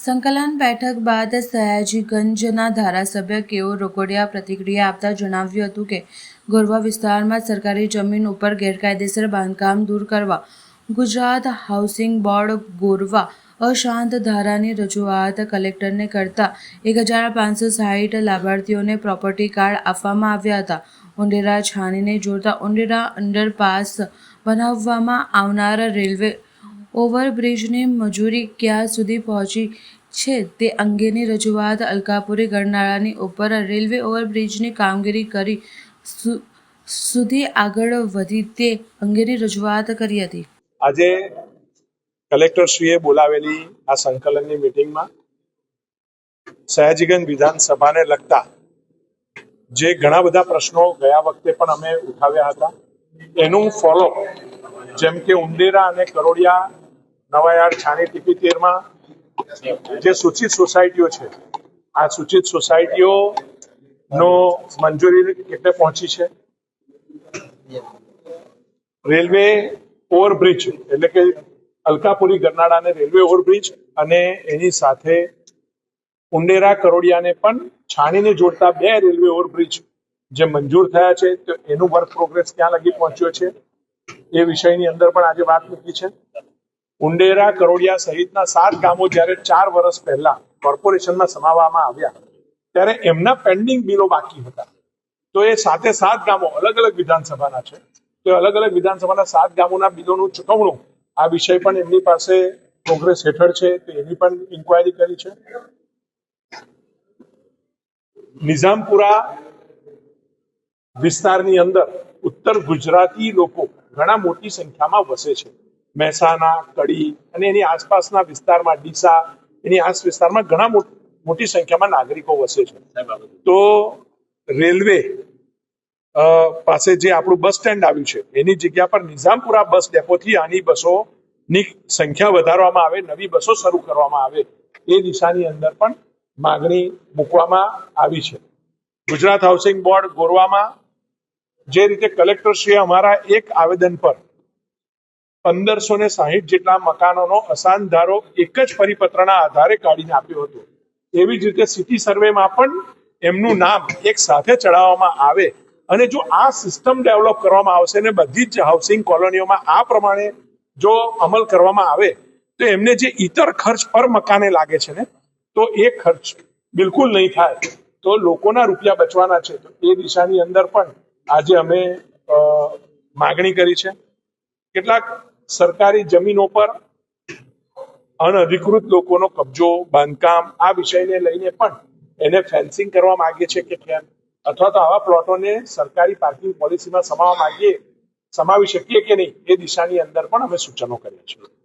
સંકલન બેઠક બાદ સયાજીગંજના ધારાસભ્ય કેઓ રોકડિયા પ્રતિક્રિયા આપતા જણાવ્યું હતું કે, ગોરવા વિસ્તારમાં સરકારી જમીન ઉપર ગેરકાયદેસર બાંધકામ દૂર કરવા, ગુજરાત હાઉસિંગ બોર્ડ ગોરવા અશાંત ધારાની રજૂઆત કલેક્ટરને કરતા એક હજાર પાંચસો સાહીઠ લાભાર્થીઓને પ્રોપર્ટી કાર્ડ આપવામાં આવ્યા હતા. ઉંડેરા છાનીને જોડતા ઉંડેરા અંડરપાસ બનાવવામાં આવનાર રેલવે ઓવરબ્રિજની મજૂરી ક્યાં સુધી પહોંચી છે. તે અંગેની રજૂઆત અલકાપુરી ગરનાળાની ઉપર રેલવે ઓવરબ્રિજની કામગીરી કરી સુધી આગળ વધી તે અંગેની રજૂઆત કરી હતી. આજે કલેક્ટરશ્રીએ બોલાવેલી આ સંકલનની મિટિંગમાં સયાજીગંજ વિધાનસભાને લગતા જે ઘણા બધા પ્રશ્નો ગયા વખતે પણ અમે ઉઠાવ્યા હતા. એનું ફોલો જેમ કે ઉંદેરા અને કરોડિયા નવાયાર છાણી ટીપી તેરમાં જે સૂચિત સોસાયટીઓ છે, આ સૂચિત સોસાયટીઓ નો મંજૂરી કેટલે પહોંચી છે. રેલવે ઓવરબ્રિજ એટલે કે અલકાપુરી ગરનાળાને રેલવે ઓવરબ્રિજ અને એની સાથે ઉંડેરા કરોડિયાને પણ છાણીને જોડતા બે રેલવે ઓવરબ્રિજ જે મંજૂર થયા છે, તો એનું વર્ક પ્રોગ્રેસ ક્યાં લગી પહોંચ્યો છે, એ વિષયની અંદર પણ આજે વાત મૂકી છે. ઉંડેરા, કરોડિયા સહિતના સાત ગામો જ્યારે ચાર વર્ષ પહેલા કોર્પોરેશનમાં સમાવવામાં આવ્યા, ત્યારે એમના પેન્ડિંગ બિલો બાકી હતા. તો એ સાથે સાત ગામો, અલગ અલગ વિધાનસભાના છે, તો અલગ અલગ વિધાનસભાના સાત ગામોના બિલોનું ચૂકવણું, આ વિષય પણ એમની પાસે કોંગ્રેસ હેઠળ છે, તો એની પણ ઇન્ક્વાયરી કરી છે. નિઝામપુરા વિસ્તારની અંદર ઉત્તર ગુજરાતી લોકો ઘણા મોટી સંખ્યામાં વસે છે. મહેસાણા કડી અને એની આસપાસના વિસ્તારમાં ડીસા એની આસ વિસ્તારમાં ઘણા મોટ- મોટી સંખ્યામાં નાગરિકો વસે છે. તો રેલવે અ, પાસે જે આપણું બસ સ્ટેન્ડ આવ્યું છે એની જગ્યા પર નિઝામપુરા બસ ડેપોથી આની બસોની સંખ્યા વધારવામાં આવે નવી બસો શરૂ કરવામાં આવે એ દિશાની અંદર પણ માગણી મૂકવામાં આવી છે. ગુજરાત હાઉસિંગ બોર્ડ ગોરવામાં જે રીતે કલેક્ટરશ્રીએ અમારા એક આવેદન પર પંદરસો ને સાહીઠ જેટલા મકાનોનો અસાન ધારો એક જ પરિપત્રના આધારે કાઢીને આપ્યો હતો. એવી જ રીતે સિટી સર્વેમાં પણ એમનું નામ એક સાથે ચડાવવામાં આવે અને જો આ સિસ્ટમ ડેવલપ કરવામાં આવશે ને બધી જ હાઉસિંગ કોલોનીઓમાં આ પ્રમાણે જો અમલ કરવામાં આવે, તો એમને જે ઇતર ખર્ચ પર મકાને લાગે છે ને, તો એ ખર્ચ બિલકુલ નહીં થાય. તો લોકોના રૂપિયા બચવાના છે. તો એ દિશાની અંદર પણ આજે અમે માગણી કરી છે. કેટલાક સરકારી જમીનો પર અનધિકૃત લોકોનો કબજો, બાંધકામ, આ વિષયને લઈને પણ એને ફેન્સિંગ કરવા માંગે છે કે કેમ? અથવા તો આવા પ્લોટોને સરકારી પાર્કિંગ પોલિસીમાં સમાવવા માંગીએ, સમાવી શકીએ કે નહીં? એ દિશાની અંદર પણ અમે સૂચનો કર્યા છે.